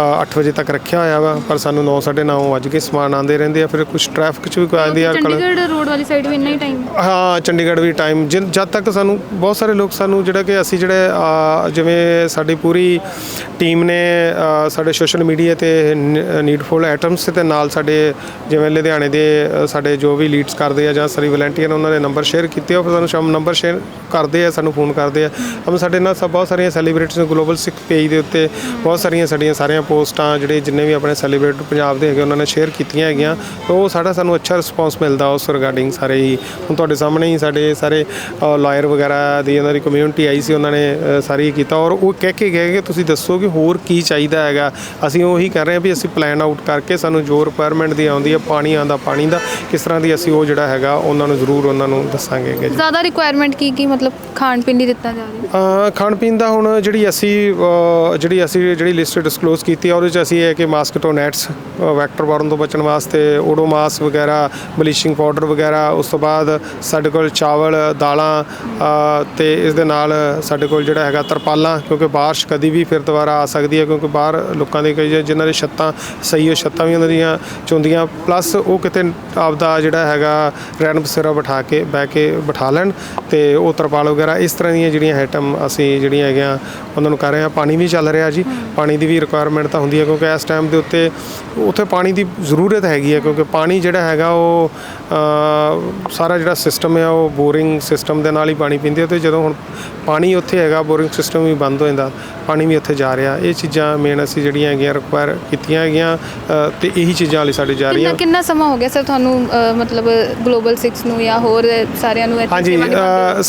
8 ਵਜੇ ਤੱਕ ਰੱਖਿਆ ਹੋਇਆ ਵਾ ਪਰ ਸਾਨੂੰ 9:30 ਵੱਜ ਕੇ ਸਮਾਨ ਆਉਂਦੇ ਰਹਿੰਦੇ ਆ ਫਿਰ ਕੁਝ ਟ੍ਰੈਫਿਕ ਚ ਵੀ ਕੋਈ ਆਉਂਦੀ ਆ ਕੱਲ ਚੰਡੀਗੜ੍ਹ ਰੋਡ ਵਾਲੀ ਸਾਈਡ ਵੀ ਇੰਨਾ ਹੀ ਟਾਈਮ ਹਾਂ। ਚੰਡੀਗੜ੍ਹ ਵੀ ਟਾਈਮ ਜਦ ਤੱਕ ਸਾਨੂੰ ਬਹੁਤ ਸਾਰੇ ਲੋਕ ਸਾਨੂੰ ਜਿਹੜਾ ਕਿ ਅਸੀਂ ਜਿਹੜੇ ਜਿਵੇਂ ਸਾਡੀ ਪੂਰੀ ਟੀਮ ਨੇ ਸਾਡੇ ਸੋਸ਼ਲ ਮੀਡੀਆ ਤੇ ਨੀਡਫੁਲ ਆਈਟਮਸ ਤੇ ਨਾਲ ਸਾਡੇ ਜਿਵੇਂ ਲੁਧਿਆਣੇ ਦੇ ਸਾਡੇ ਜੋ ਵੀ ਲੀਡਸ ਕਰਦੇ ਆ ਜਾਂ ਸਾਰੀ ਵਲੰਟੀਅਰ ਉਹਨਾਂ ਨੇ ਨੰਬਰ ਸ਼ੇਅਰ ਕੀਤੇ ਆ ਫਿਰ ਸਾਨੂੰ ਸ਼ਾਮ ਨੰਬਰ ਸ਼ੇਅਰ ਕਰਦੇ ਆ ਸਾਨੂੰ ਫੋਨ ਕਰਦੇ ਆ। ਹਮ ਸਾਡੇ ਨਾਲ ਸਭ ਬਹੁਤ ਸਾਰੀਆਂ ਸੈਲੀਬ੍ਰਿਟੀਜ਼ ਗਲੋਬਲ ਸਿੱਖ ਪੇਜ ਦੇ ਉੱਤੇ ਬਹੁਤ ਸਾਰੀਆਂ ਸਾਡੀਆਂ ਸਾਰੀਆਂ ਪੋਸਟਾਂ ਜਿਹੜੇ ਜਿੰਨੇ ਵੀ ਆਪਣੇ ਸੈਲੀਬ੍ਰਿਟ ਪੰਜਾਬ ਦੇ ਹੈਗੇ ਉਹਨਾਂ ਨੇ ਸ਼ੇਅਰ ਕੀਤੀਆਂ ਹੈਗੀਆਂ ਤਾਂ ਉਹ ਸਾਡਾ ਸਾਨੂੰ ਅੱਛਾ ਰਿਸਪੌਂਸ ਮਿਲਦਾ ਉਸ ਰਿਗਾਰਡਿੰਗ ਸਾਰੇ ਹੀ। ਹੁਣ ਤੁਹਾਡੇ ਸਾਹਮਣੇ ਹੀ ਸਾਡੇ ਸਾਰੇ ਲਾਇਰ ਵਗੈਰਾ ਦੀ ਉਹਨਾਂ ਦੀ ਕਮਿਊਨਿਟੀ ਆਈ ਸੀ ਉਹਨਾਂ ਨੇ ਸਾਰੀ ਕੀਤਾ। ਔਰ ਉਹ ਕਹਿ ਕੇ ਗਏ ਕਿ ਤੁਸੀਂ ਦੱਸੋ ਕਿ ਹੋਰ ਕੀ ਚਾਹੀਦਾ ਹੈਗਾ। ਅਸੀਂ ਉਹੀ ਕਰ ਰਹੇ ਹਾਂ ਵੀ ਅਸੀਂ ਪਲਾਨ ਆਊਟ ਕਰਕੇ ਸਾਨੂੰ ਜੋ ਰਿਕੁਆਇਰਮੈਂਟ ਦੀ ਆਉਂਦੀ ਹੈ ਪਾਣੀ ਆਉਂਦਾ ਪਾਣੀ ਦਾ ਕਿਸ ਤਰ੍ਹਾਂ ਦੀ ਅਸੀਂ ਉਹ ਜਿਹੜਾ ਹੈਗਾ ਉਹਨਾਂ ਨੂੰ ਜ਼ਰੂਰ ਉਹਨਾਂ ਨੂੰ ਦੱਸਾਂਗੇ ਜੀ ਜ਼ਿਆਦਾ ਰਿਕੁਆਇਰਮੈਂਟ ਕੀ ਕੀ ਮਤਲਬ ਖਾਣ ਪੀਣ ਦੀ ਦਿੱਤਾ ਜਾ ਰਿਹਾ? ਖਾਣ ਪੀਣ ਦਾ ਹੁਣ ਜਿਹੜੀ ਅਸੀਂ ਜਿਹੜੀ ਅਸੀਂ ਜਿਹੜੀ ਲਿਸਟ ਡਿਸਕਲੋਜ਼ ਕੀਤੀ ਆ ਉਹਦੇ ਚ ਅਸੀਂ ਇਹ ਹੈ ਕਿ ਮਾਸਕਟੋ ਨੈਟਸ ਵੈਕਟਰ ਵਾਰਨ ਤੋਂ ਬਚਣ ਵਾਸਤੇ ਓਡੋਮਾਸ ਵਗੈਰਾ ਬਲੀਚਿੰਗ ਪਾਊਡਰ ਵਗੈਰਾ ਉਸ ਤੋਂ ਬਾਅਦ ਸਾਡੇ ਕੋਲ ਚਾਵਲ ਦਾਲਾਂ ਅ, ਤੇ ਇਸ ਦੇ ਨਾਲ ਸਾਡੇ ਕੋਲ ਜਿਹੜਾ ਹੈਗਾ ਤਰਪਾਲਾਂ ਕਿਉਂਕਿ ਬਾਰਿਸ਼ ਕਦੀ ਵੀ ਫਿਰ ਦੁਬਾਰਾ ਆ ਸਕਦੀ ਹੈ ਕਿਉਂਕਿ ਬਾਹਰ ਲੋਕਾਂ ਦੇ ਕਈ ਜਿਨ੍ਹਾਂ ਦੇ ਛੱਤਾਂ ਸਹੀ ਹੋ ਛੱਤਾਂ ਵੀ ਉਹਨਾਂ ਦੀਆਂ ਚੁੰਦੀਆਂ ਪਲੱਸ ਉਹ ਕਿਤੇ ਆਪਦਾ ਜਿਹੜਾ ਹੈਗਾ ਰਹਿਣ ਬਸੇਰਾ ਬਿਠਾ ਕੇ ਬਹਿ ਕੇ ਬਿਠਾ ਲੈਣ ਤੇ ਉਹ ਤਰਪਾਲ ਵਗੈਰਾ ਇਸ ਤਰ੍ਹਾਂ ਦੀਆਂ ਜਿਹੜੀਆਂ ਆਈਟਮ ਅਸੀਂ ਜਿਹੜੀਆਂ ਹੈਗੀਆਂ ਉਹਨਾਂ ਨੂੰ ਕਰ ਰਹੇ ਹਾਂ। ਪਾਣੀ ਵੀ ਚੱਲ ਰਿਹਾ ਜੀ ਪਾਣੀ ਦੀ ਵੀ ਰਿਕੁਆਇਰਮੈਂਟ ਤਾਂ ਹੁੰਦੀ ਹੈ ਕਿਉਂਕਿ ਇਸ ਟਾਈਮ ਦੇ ਉੱਤੇ ਉੱਥੇ ਪਾਣੀ ਦੀ ਜ਼ਰੂਰਤ ਹੈਗੀ ਹੈ ਕਿਉਂਕਿ ਪਾਣੀ ਜਿਹੜਾ ਹੈਗਾ ਉਹ ਸਾਰਾ ਜਿਹੜਾ ਸਿਸਟਮ ਹੈ ਉਹ ਬੋਰਿੰਗ ਸਿਸਟਮ ਦੇ ਨਾਲ ਹੀ ਪਾਣੀ ਪੀਂਦੇ ਤੇ ਜਦੋਂ ਹੁਣ ਪਾਣੀ ਉੱਥੇ ਹੈਗਾ ਬੋਰਿੰਗ ਸਿਸਟਮ ਵੀ ਬੰਦ ਹੋ ਜਾਂਦਾ ਪਾਣੀ ਵੀ ਉੱਥੇ ਜਾ ਰਿਹਾ। ਇਹ ਚੀਜ਼ਾਂ ਮੇਨ ਅਸੀਂ ਜਿਹੜੀਆਂ ਹੈਗੀਆਂ ਰਿਕੁਆਇਰ ਕੀਤੀਆਂ ਹੈਗੀਆਂ ਤੇ ਇਹੀ ਚੀਜ਼ਾਂ ਲਈ ਸਾਡੀ ਜਾ ਰਹੀਆਂ। ਕਿੰਨਾ ਸਮਾਂ ਹੋ ਗਿਆ ਸਰ ਤੁਹਾਨੂੰ ਮਤਲਬ ਗਲੋਬਲ 6 ਨੂੰ ਜਾਂ ਹੋਰ ਸਾਰਿਆਂ ਨੂੰ ਇੱਥੇ ਹਾਂਜੀ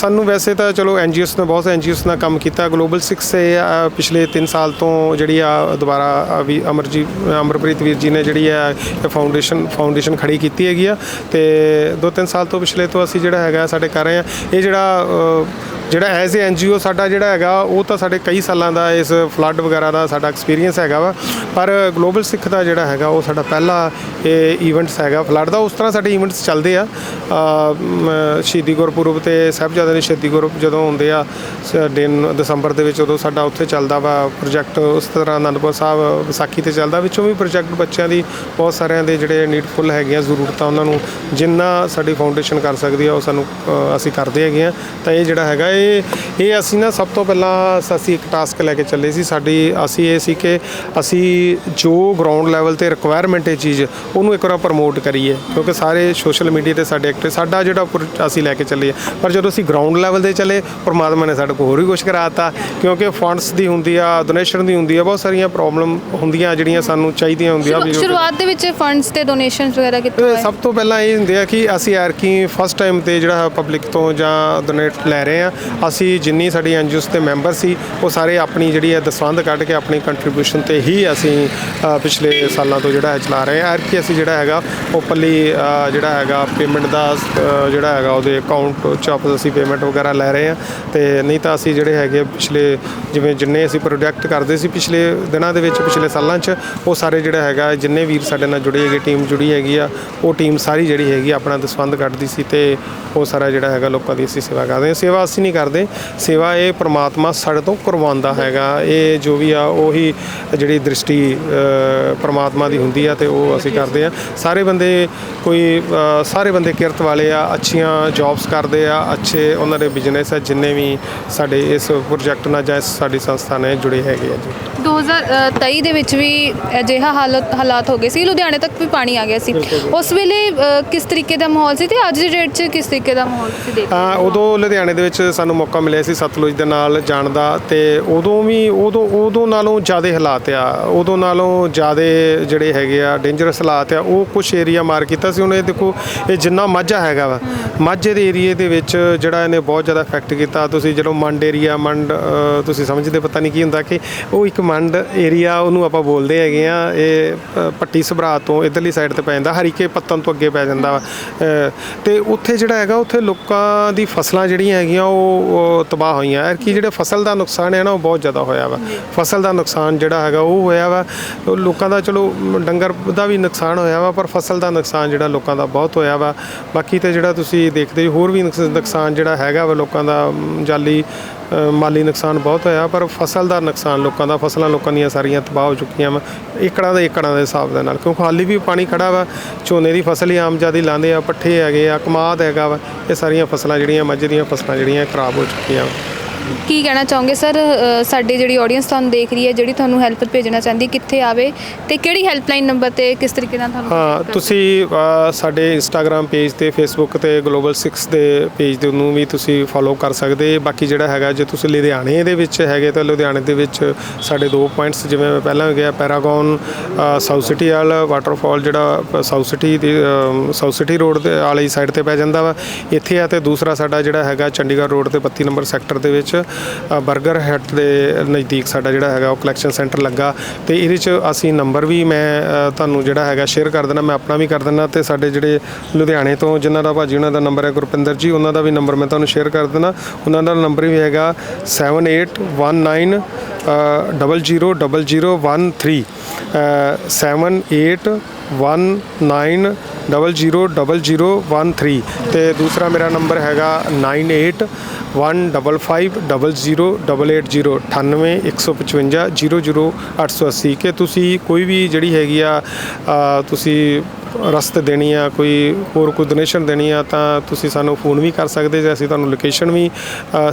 ਸਾਨੂੰ ਵੈਸੇ ਤਾਂ ਚਲੋ ਐਨਜੀਓਸ ਨੇ ਬਹੁਤ ਐਨਜੀਓਸ ਨਾਲ ਕੰਮ ਕੀਤਾ। ਗਲੋਬਲ 6 ਸੇ ਪਿਛਲੇ 3 ਸਾਲ ਤੋਂ ਜਿਹੜੀ ਆ ਦੁਬਾਰਾ ਵੀ ਅਮਰਜੀ ਅਮਰਪ੍ਰੀਤ ਵੀਰ ਜੀ ਨੇ ਜਿਹੜੀ ਹੈ ਇਹ ਫਾਊਂਡੇਸ਼ਨ ਫਾਊਂਡੇਸ਼ਨ ਖੜੀ ਕੀਤੀ ਹੈਗੀ ਆ ਤੇ 2-3 ਸਾਲ ਤੋਂ ਪਿਛਲੇ ਤੋਂ ਅਸੀਂ ਜਿਹੜਾ ਹੈਗਾ ਸਾਡੇ ਕਰ ਰਹੇ ਆ। ਇਹ ਜਿਹੜਾ ਜਿਹੜਾ ਐਜ਼ ਏ ਐਨਜੀਓ ਸਾਡਾ ਜਿਹੜਾ ਹੈਗਾ, ਉਹ ਤਾਂ ਸਾਡੇ ਕਈ ਸਾਲਾਂ ਦਾ ਇਸ ਫਲੱਡ ਵਗੈਰਾ ਦਾ ਸਾਡਾ ਐਕਸਪੀਰੀਅੰਸ ਹੈਗਾ ਵਾ। ਪਰ ਗਲੋਬਲ ਸਿੱਖ ਦਾ ਜਿਹੜਾ ਹੈਗਾ, ਉਹ ਸਾਡਾ ਪਹਿਲਾ ਇਹ ਇਵੈਂਟਸ ਹੈਗਾ। ਫਲੱਡ ਦਾ ਉਸ ਤਰ੍ਹਾਂ ਸਾਡੇ ਇਵੈਂਟਸ ਚੱਲਦੇ ਆ। ਸ਼ਹੀਦੀ ਗੁਰਪੁਰਬ ਤੇ ਸਾਹਿਬਜ਼ਾਦੇ ਦੇ ਸ਼ਹੀਦੀ ਗੁਰਪੁਰਬ ਜਦੋਂ ਹੁੰਦੇ ਆ, ਸ- ਦਿਨ ਦਸੰਬਰ ਦੇ ਵਿੱਚ ਉਦੋਂ ਸਾਡਾ ਉੱਥੇ ਚੱਲਦਾ ਵਾ। ਪ੍ਰੋਜੈਕਟ ਉਸ ਤਰ੍ਹਾਂ ਅਨੰਦਪੁਰ ਸਾਹਿਬ, ਵਿਸਾਖੀ ਤੇ ਚੱਲਦਾ। ਵਿੱਚੋਂ ਵੀ ਪ੍ਰੋਜੈਕਟ ਬੱਚਿਆਂ ਦੀ ਬਹੁਤ ਸਾਰਿਆਂ ਦੇ ਜਿਹੜੇ ਨੀਡਫੁਲ ਹੈਗੀਆਂ ਜ਼ਰੂਰਤਾਂ ਉਹਨਾਂ ਨੂੰ ਜਿੰਨਾ ਸਾਡੀ ਫਾਊਂਡੇਸ਼ਨ ਕਰ ਸਕਦੀ ਆ, ਉਹ ਸਾਨੂੰ ਅਸੀਂ ਕਰਦੇ ਹੈਗੇ ਆ। ਤਾਂ ਇਹ ਜਿਹੜਾ ਹੈਗਾ, ਇਹ ਇਹ ਅਸੀਂ ਨਾ ਸਭ ਤੋਂ ਪਹਿਲਾਂ ਅਸੀਂ ਇੱਕ ਟਾਸਕ ਲੈ ਕੇ ਚੱਲੇ ਸੀ। ਸਾਡੀ ਅਸੀਂ ਇਹ ਸੀ ਕਿ ਅਸੀਂ ਜੋ ਗਰਾਊਂਡ ਲੈਵਲ ਤੇ ਰਿਕੁਆਇਰਮੈਂਟ ਹੈ ਚੀਜ਼ ਉਹਨੂੰ ਇੱਕ ਵਾਰ ਪ੍ਰਮੋਟ ਕਰੀਏ। ਕਿਉਂਕਿ ਸਾਰੇ ਸੋਸ਼ਲ ਮੀਡੀਆ ਤੇ ਸਾਡੇ ਐਕਟਿਵ ਸਾਡਾ ਜਿਹੜਾ ਅਸੀਂ ਲੈ ਕੇ ਚੱਲੇ। ਪਰ ਜਦੋਂ ਅਸੀਂ ਗਰਾਊਂਡ ਲੈਵਲ ਤੇ ਚੱਲੇ ਪਰਮਾਤਮਾ ਨੇ ਸਾਡੇ ਕੋਲ ਹੋਰ ਵੀ ਕੁਝ ਕਰਾਤਾ। ਕਿਉਂਕਿ ਫੰਡਸ ਦੀ ਹੁੰਦੀ ਆ ਡੋਨੇਸ਼ਨ ਦੀ ਹੁੰਦੀ ਆ ਬਹੁਤ ਸਾਰੀਆਂ ਪ੍ਰੋਬਲਮ ਹੁੰਦੀਆਂ ਜਿਹੜੀਆਂ ਸਾਨੂੰ ਚਾਹੀਦੀਆਂ ਹੁੰਦੀਆਂ ਸ਼ੁਰੂਆਤ ਦੇ ਵਿੱਚ ਫੰਡਸ ਤੇ ਡੋਨੇਸ਼ਨਸ ਵਗੈਰਾ ਕਿੱਥੋਂ ਇਹ ਆਏ? ਸਭ ਤੋਂ ਪਹਿਲਾਂ ਇਹ ਹੁੰਦੇ ਆ ਕਿ ਅਸੀਂ ਐਰਕੀ ਫਸਟ ਟਾਈਮ ਤੇ ਜਿਹੜਾ ਪਬਲਿਕ ਤੋਂ ਜਾਂ ਡੋਨੇਟ ਲੈ ਰਹੇ ਆ। ਅਸੀਂ ਜਿੰਨੀ ਸਾਡੀ ਐਨਜੀਓਸ ਦੇ ਮੈਂਬਰ ਸੀ, ਉਹ ਸਾਰੇ ਆਪਣੀ ਜਿਹੜੀ ਹੈ ਦਸਵੰਧ ਕੱਢ ਕੇ ਆਪਣੀ ਕੰਟਰੀਬਿਊਸ਼ਨ ਤੇ ਹੀ ਅਸੀਂ ਪਿਛਲੇ ਸਾਲਾਂ ਤੋਂ ਜਿਹੜਾ ਹੈ ਚਲਾ ਰਹੇ ਹਾਂ। ਐਰਕੀ ਅਸੀਂ ਜਿਹੜਾ ਹੈਗਾ ਓਪਨਲੀ ਜਿਹੜਾ ਹੈਗਾ ਪੇਮੈਂਟ ਦਾ ਜਿਹੜਾ ਹੈਗਾ ਉਹਦੇ ਅਕਾਊਂਟ ਚ ਆਪ ਅਸੀਂ ਪੇਮੈਂਟ ਵਗੈਰਾ ਲੈ ਰਹੇ ਹਾਂ। ਤੇ ਨਹੀਂ ਤਾਂ ਅਸੀਂ ਜਿਹੜੇ ਹੈਗੇ ਪਿਛਲੇ, ਜਿਵੇਂ ਜਿੰਨੇ ਅਸੀਂ ਪ੍ਰੋਜੈਕਟ ਕਰਦੇ ਸੀ ਪਿਛਲੇ ਦਿਨਾਂ ਦੇ ਵਿੱਚ, ਪਿਛਲੇ ਸਾਲਾਂ 'ਚ, ਉਹ ਸਾਰੇ ਜਿਹੜਾ ਹੈਗਾ, ਜਿੰਨੇ ਵੀਰ ਸਾਡੇ ਨਾਲ ਜੁੜੇ ਹੈਗੇ ਟੀਮ ਜੁੜੀ ਹੈਗੀ ਆ, ਉਹ ਟੀਮ ਸਾਰੀ ਜਿਹੜੀ ਹੈਗੀ ਆਪਣਾ ਦਸਵੰਧ ਕੱਢਦੀ ਸੀ ਤੇ ਉਹ ਸਾਰਾ ਜਿਹੜਾ ਹੈਗਾ ਲੋਕਾਂ ਦੀ ਅਸੀਂ ਸੇਵਾ ਕਰਦੇ ਹਾਂ। ਸੇਵਾ ਅਸੀਂ ਨਹੀਂ ਕਰਦੇ ਸੇਵਾ ਇਹ ਪ੍ਰਮਾਤਮਾ ਸਾਡੇ ਤੋਂ ਕਰਵਾਉਂਦਾ ਹੈਗਾ। ਇਹ ਜੋ ਵੀ ਆ ਉਹੀ ਜਿਹੜੀ ਦ੍ਰਿਸ਼ਟੀ ਪ੍ਰਮਾਤਮਾ ਦੀ ਹੁੰਦੀ ਆ ਤੇ ਉਹ ਅਸੀਂ ਕਰਦੇ ਆ। ਸਾਰੇ ਬੰਦੇ ਕੋਈ ਸਾਰੇ ਬੰਦੇ ਕਿਰਤ ਵਾਲੇ ਆ ਅੱਛੀਆਂ ਜੌਬਸ ਕਰਦੇ ਆ ਅੱਛੇ ਉਹਨਾਂ ਦੇ ਬਿਜ਼ਨਸ ਆ ਜਿੰਨੇ ਵੀ ਸਾਡੇ ਇਸ ਪ੍ਰੋਜੈਕਟ ਨਾਲ ਜਾਂ ਸਾਡੀ ਸੰਸਥਾ ਨਾਲ ਜੁੜੇ ਹੈਗੇ ਆ ਜੀ। 2023 ਦੇ ਵਿੱਚ ਵੀ ਅਜਿਹਾ ਹਾਲਤ ਹਾਲਾਤ ਹੋ ਗਏ ਸੀ। ਲੁਧਿਆਣੇ ਤੱਕ ਵੀ ਪਾਣੀ ਆ ਗਿਆ ਸੀ। ਉਸ ਵੇਲੇ ਕਿਸ ਤਰੀਕੇ ਦਾ ਮਾਹੌਲ ਸੀ ਤੇ ਅੱਜ ਦੀ ਡੇਟ 'ਚ ਕਿਸ ਤਰੀਕੇ ਦਾ ਮਾਹੌਲ ਸੀ ਦੇਖ ਹਾਂ? ਉਦੋਂ ਲੁਧਿਆਣੇ ਦੇ ਵਿੱਚ ਸਾਨੂੰ ਮੌਕਾ ਮਿਲਿਆ ਸੀ ਸਤਲੁਜ ਦੇ ਨਾਲ ਜਾਣ ਦਾ ਤੇ ਉਦੋਂ ਵੀ ਉਦੋਂ ਉਦੋਂ ਨਾਲੋਂ ਜ਼ਿਆਦਾ ਹਾਲਾਤ ਆ ਉਦੋਂ ਨਾਲੋਂ ਜ਼ਿਆਦਾ ਜਿਹੜੇ ਹੈਗੇ ਆ ਡੇਂਜਰਸ ਹਾਲਾਤ ਆ ਉਹ ਕੁਝ ਏਰੀਆ ਮਾਰ ਕੀਤਾ ਸੀ। ਹੁਣ ਇਹ ਦੇਖੋ ਇਹ ਜਿੰਨਾ ਮਾਝਾ ਹੈਗਾ ਵਾ ਮਾਝੇ ਦੇ ਏਰੀਏ ਦੇ ਵਿੱਚ ਜਿਹੜਾ ਇਹਨੇ ਬਹੁਤ ਜ਼ਿਆਦਾ ਇਫੈਕਟ ਕੀਤਾ। ਤੁਸੀਂ ਜਦੋਂ ਮੰਡ ਏਰੀਆ ਮੰਡ ਤੁਸੀਂ ਸਮਝਦੇ ਪਤਾ ਨਹੀਂ ਕੀ ਹੁੰਦਾ ਕਿ ਉਹ ਇੱਕ ਮੰਡ ਏਰੀਆ ਉਹਨੂੰ ਆਪਾਂ ਬੋਲਦੇ ਹੈਗੇ ਆ ਇਹ ਅ, ਪੱਟੀ ਸਭਰਾ ਤੋਂ ਇਧਰਲੀ ਸਾਈਡ ਤੇ ਪੈ ਜਾਂਦਾ ਹਰੀਕੇ ਪੱਤਨ ਤੋਂ ਅੱਗੇ ਪੈ ਜਾਂਦਾ ਵਾ। ਅ, ਤੇ ਉੱਥੇ ਜਿਹੜਾ ਹੈਗਾ ਉੱਥੇ ਲੋਕਾਂ ਦੀ ਫਸਲਾਂ ਜਿਹੜੀਆਂ ਹੈਗੀਆਂ ਉਹ ਉਹ ਤਬਾਹ ਹੋਈਆਂ। ਐਰ ਕੀ ਜਿਹੜੇ ਫਸਲ ਦਾ ਨੁਕਸਾਨ ਹੈ ਨਾ ਉਹ ਬਹੁਤ ਜ਼ਿਆਦਾ ਹੋਇਆ ਵਾ। ਫਸਲ ਦਾ ਨੁਕਸਾਨ ਜਿਹੜਾ ਹੈਗਾ ਉਹ ਹੋਇਆ ਵਾ। ਲੋਕਾਂ ਦਾ ਚਲੋ ਡੰਗਰ ਦਾ ਵੀ ਨੁਕਸਾਨ ਹੋਇਆ ਵਾ ਪਰ ਫਸਲ ਦਾ ਨੁਕਸਾਨ ਜਿਹੜਾ ਲੋਕਾਂ ਦਾ ਬਹੁਤ ਹੋਇਆ ਵਾ। ਬਾਕੀ ਤੇ ਜਿਹੜਾ ਤੁਸੀਂ ਦੇਖਦੇ ਹੋ ਹੋਰ ਵੀ ਨੁਕਸ- ਨੁਕਸਾਨ ਜਿਹੜਾ ਹੈਗਾ ਵਾ ਲੋਕਾਂ ਦਾ ਜਾਲੀ ਮਾਲੀ ਨੁਕਸਾਨ ਬਹੁਤ ਹੋਇਆ, ਪਰ ਫਸਲ ਦਾ ਨੁਕਸਾਨ, ਲੋਕਾਂ ਦਾ, ਫਸਲਾਂ ਲੋਕਾਂ ਦੀਆਂ ਸਾਰੀਆਂ ਤਬਾਹ ਹੋ ਚੁੱਕੀਆਂ ਵਾ। ਏਕੜਾਂ ਦੇ ਏਕੜਾਂ ਦੇ ਹਿਸਾਬ ਦੇ ਨਾਲ, ਕਿਉਂਕਿ ਹਾਲੀ ਵੀ ਪਾਣੀ ਖੜਾ ਵਾ, ਝੋਨੇ ਦੀ ਫਸਲ ਹੀ ਆਮ ਜਿਆਦੀ ਲਾਉਂਦੇ ਆ, ਪੱਠੇ ਹੈਗੇ ਆ, ਕਮਾਦ ਹੈਗਾ ਵਾ, ਇਹ ਸਾਰੀਆਂ ਫਸਲਾਂ ਜਿਹੜੀਆਂ, ਮੱਝ ਦੀਆਂ ਫਸਲਾਂ ਜਿਹੜੀਆਂ ਖਰਾਬ ਹੋ ਚੁੱਕੀਆਂ ਵਾ। ਕੀ ਕਹਿਣਾ ਚਾਹੋਗੇ ਸਰ? ਸਾਡੀ ਜਿਹੜੀ ਆਡੀਅנס ਤੁਹਾਨੂੰ ਦੇਖ ਰਹੀ ਹੈ ਜਿਹੜੀ ਤੁਹਾਨੂੰ ਹੈਲਪ ਭੇਜਣਾ ਚਾਹੁੰਦੀ ਕਿੱਥੇ ਆਵੇ ਤੇ ਕਿਹੜੀ ਹੈਲਪਲਾਈਨ ਨੰਬਰ ਤੇ ਕਿਸ ਤਰੀਕੇ ਨਾਲ ਤੁਹਾਨੂੰ ਹਾਂ ਤੁਸੀਂ ਸਾਡੇ ਇੰਸਟਾਗ੍ਰam ਪੇਜ ਤੇ ਫੇਸਬੁੱਕ ਤੇ ਗਲੋਬਲ 6 ਦੇ ਪੇਜ ਦੇ ਨੂੰ ਵੀ ਤੁਸੀਂ ਫੋਲੋ ਕਰ ਸਕਦੇ। ਬਾਕੀ ਜਿਹੜਾ ਹੈਗਾ ਜੇ ਤੁਸੀਂ ਲੁਧਿਆਣੇ ਦੇ ਵਿੱਚ ਹੈਗੇ ਤਾਂ ਲੁਧਿਆਣੇ ਦੇ ਵਿੱਚ ਸਾਡੇ ਦੋ ਪੁਆਇੰਟਸ ਜਿਵੇਂ ਮੈਂ ਪਹਿਲਾਂ ਗਿਆ Paragon south city wall waterfall ਜਿਹੜਾ ਸਾਊਥ ਸਿਟੀ ਦੀ ਸਾਊਥ ਸਿਟੀ ਰੋਡ ਦੇ ਵਾਲੀ ਸਾਈਡ ਤੇ ਪੈ ਜਾਂਦਾ ਵਾ। ਇੱਥੇ ਆ ਤੇ ਦੂਸਰਾ ਸਾਡਾ ਜਿਹੜਾ ਹੈਗਾ ਚੰਡੀਗੜ੍ਹ ਰੋਡ ਤੇ 32 ਨੰਬਰ ਸੈਕਟਰ ਦੇ ਵਿੱਚ। 버ਗਰ ਹੱਟ ਦੇ ਨਜ਼ਦੀਕ ਸਾਡਾ ਜਿਹੜਾ ਹੈਗਾ ਉਹ ਕਲੈਕਸ਼ਨ ਸੈਂਟਰ ਲੱਗਾ ਤੇ ਇਹਦੇ ਚ ਅਸੀਂ ਨੰਬਰ ਵੀ ਮੈਂ ਤੁਹਾਨੂੰ ਜਿਹੜਾ ਹੈਗਾ ਸ਼ੇਅਰ ਕਰ ਦੇਣਾ ਮੈਂ ਆਪਣਾ ਵੀ ਕਰ ਦੇਣਾ ਤੇ ਸਾਡੇ ਜਿਹੜੇ ਲੁਧਿਆਣੇ ਤੋਂ ਜਿਨ੍ਹਾਂ ਦਾ ਭਾਜੀ ਉਹਨਾਂ ਦਾ ਨੰਬਰ ਹੈ ਗੁਰਪਿੰਦਰ ਜੀ, ਉਹਨਾਂ ਦਾ ਵੀ ਨੰਬਰ ਮੈਂ ਤੁਹਾਨੂੰ ਸ਼ੇਅਰ ਕਰ ਦੇਣਾ ਉਹਨਾਂ ਦਾ ਨੰਬਰ ਵੀ ਹੈਗਾ 7819 000013 7819000013 ਤੇ ਦੂਸਰਾ ਮੇਰਾ ਨੰਬਰ ਹੈਗਾ 9815500880 9815500880 ਕਿ ਤੁਸੀਂ ਕੋਈ ਵੀ ਜਿਹੜੀ ਹੈਗੀ ਆ ਤੁਸੀਂ ਰਸਤ ਦੇਣੀ ਆ, ਕੋਈ ਹੋਰ ਕੋਈ ਡੋਨੇਸ਼ਨ ਦੇਣੀ ਆ, ਤਾਂ ਤੁਸੀਂ ਸਾਨੂੰ ਫੋਨ ਵੀ ਕਰ ਸਕਦੇ ਜੇ, ਅਸੀਂ ਤੁਹਾਨੂੰ ਲੋਕੇਸ਼ਨ ਵੀ